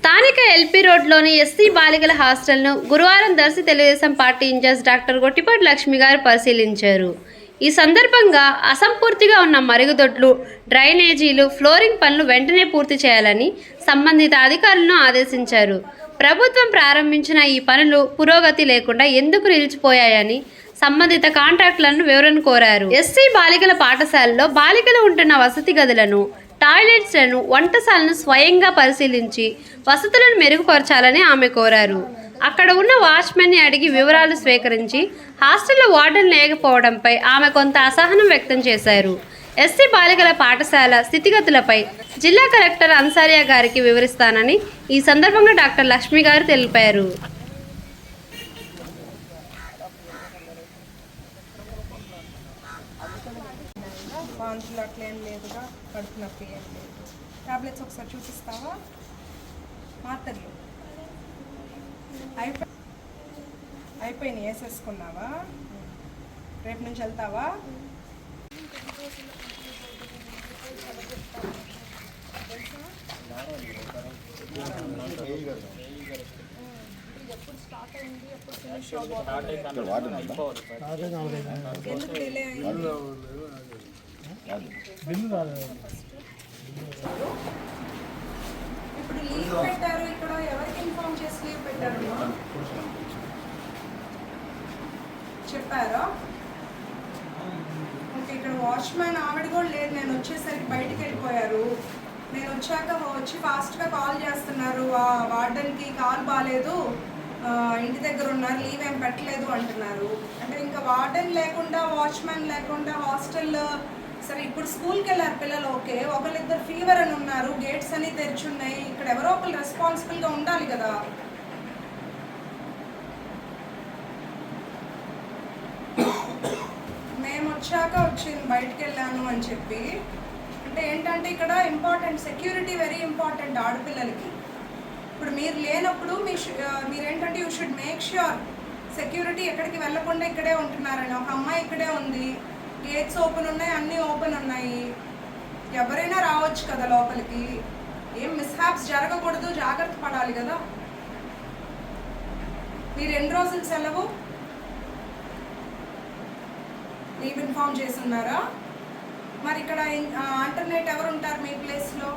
స్థానిక ఎల్పీ రోడ్లోని ఎస్సీ బాలికల హాస్టల్ను గురువారం Darsi Telugu Desam party incharge doctor Gottipati Lakshmi గారు పరిశీలించారు. ఈ సందర్భంగా అసంపూర్తిగా ఉన్న మరుగుదొడ్లు డ్రైనేజీలు ఫ్లోరింగ్ పనులు వెంటనే పూర్తి చేయాలని సంబంధిత అధికారులను ఆదేశించారు. ప్రభుత్వం ప్రారంభించిన ఈ పనులు పురోగతి లేకుండా ఎందుకు నిలిచిపోయాయని సంబంధిత కాంట్రాక్టులను వివరణ కోరారు. ఎస్సీ బాలికల పాఠశాలలో బాలికలు ఉంటున్న వసతి గదులను టాయిలెట్స్లను వంటశాలను స్వయంగా పరిశీలించి వసతులను మెరుగుపరచాలని ఆమె కోరారు. అక్కడ ఉన్న వాచ్మెన్ని అడిగి వివరాలు స్వీకరించి హాస్టల్లో వార్డెన్ లేకపోవడంపై ఆమె కొంత అసహనం వ్యక్తం చేశారు. ఎస్సీ బాలికల పాఠశాల స్థితిగతులపై జిల్లా కలెక్టర్ అన్సారియా గారికి వివరిస్తానని ఈ సందర్భంగా డాక్టర్ లక్ష్మి గారు తెలిపారు. వాంతులు అట్లా ఏం లేదుగా కడుపు నొప్పి ఏం లేదు. టాబ్లెట్స్ ఒకసారి చూపిస్తావా? మాత్రలు. అయిపోయి అయిపోయినాయి వేసేసుకున్నావా? రేపు నుంచి వెళ్తావా? ఎందుకు డిలే అయింది? ఇప్పుడు లీవ్ పెట్టారు? ఇక్కడ ఎవరికి ఇన్ఫార్మ్ చేసి లీవ్ పెట్టారు? చెప్పారా? ఓకే ఇక్కడ వాచ్మ్యాన్ ఆవిడ కూడా లేదు. నేను వచ్చేసరికి బయటికి వెళ్ళిపోయారు. నేను వచ్చాక వచ్చి ఫాస్ట్గా కాల్ చేస్తున్నారు. ఆ వార్డెన్కి కాల్ బాగాలేదు ఇంటి దగ్గర ఉన్నారు. లీవ్ ఏం పెట్టలేదు అంటున్నారు. అంటే ఇంకా వార్డెన్ లేకుండా వాచ్మ్యాన్ లేకుండా హాస్టల్ సరే ఇప్పుడు స్కూల్కి వెళ్ళారు పిల్లలు ఓకే. ఒకళ్ళిద్దరు ఫీవర్ అని ఉన్నారు గేట్స్ అన్ని తెరిచున్నాయి ఇక్కడ ఎవరో ఒకరు రెస్పాన్సిబుల్గా ఉండాలి కదా. మేము వచ్చాక వచ్చింది బయటికి వెళ్ళాను అని చెప్పి. అంటే ఏంటంటే ఇక్కడ ఇంపార్టెంట్ సెక్యూరిటీ వెరీ ఇంపార్టెంట్ ఆడపిల్లలకి. ఇప్పుడు మీరు లేనప్పుడు మీ మీరేంటంటే you should make sure security ఎక్కడికి వెళ్ళకుండా ఇక్కడే ఉంటున్నారని. ఒక అమ్మాయి ఇక్కడే ఉంది గేట్స్ ఓపెన్ ఉన్నాయి అన్నీ ఓపెన్ ఉన్నాయి. ఎవరైనా రావచ్చు కదా లోపలికి. ఏం మిస్హాప్స్ జరగకూడదు జాగ్రత్త పడాలి కదా. మీరు ఎన్ని రోజులు సెలవు? లీవ్ ఇన్ఫార్మ్ చేస్తున్నారా? మరి ఇక్కడ ఆల్టర్నేట్ ఎవరు ఉంటారు మీ ప్లేస్లో?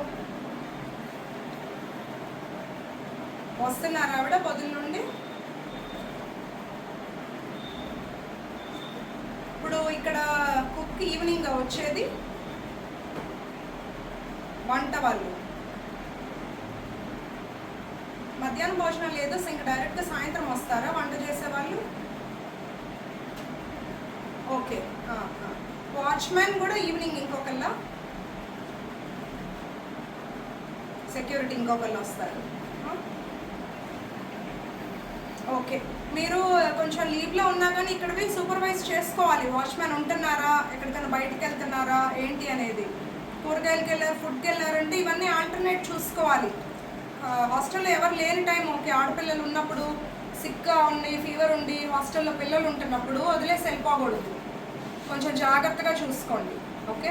వస్తున్నారా ఆవిడ పొద్దున్న నుండి? ఇప్పుడు ఇక్కడ కుక్ ఈవినింగ్ వచ్చేది వంట వాళ్ళు. మధ్యాహ్నం భోజనం లేదు ఇంక డైరెక్ట్గా సాయంత్రం వస్తారా వంట చేసే వాళ్ళు? ఓకే వాచ్మెన్ కూడా ఈవినింగ్ ఇంకొకళ్ళ సెక్యూరిటీ ఇంకొకళ్ళు వస్తారు. ఓకే. మీరు కొంచెం లీవ్లో ఉన్నా కానీ ఇక్కడ పోయి సూపర్వైజ్ చేసుకోవాలి. వాచ్మ్యాన్ ఉంటున్నారా? ఎక్కడికైనా బయటకు వెళ్తున్నారా? ఏంటి అనేది? కూరగాయలకి వెళ్ళారు ఫుడ్కి వెళ్ళారంటే ఇవన్నీ ఆల్టర్నేట్ చూసుకోవాలి. హాస్టల్లో ఎవరు లేని టైం. ఓకే ఆడపిల్లలు ఉన్నప్పుడు సిక్గా ఉండి ఫీవర్ ఉండి హాస్టల్లో పిల్లలు ఉంటున్నప్పుడు వదిలేసి వెళ్ళిపోకూడదు. కొంచెం జాగ్రత్తగా చూసుకోండి. ఓకే?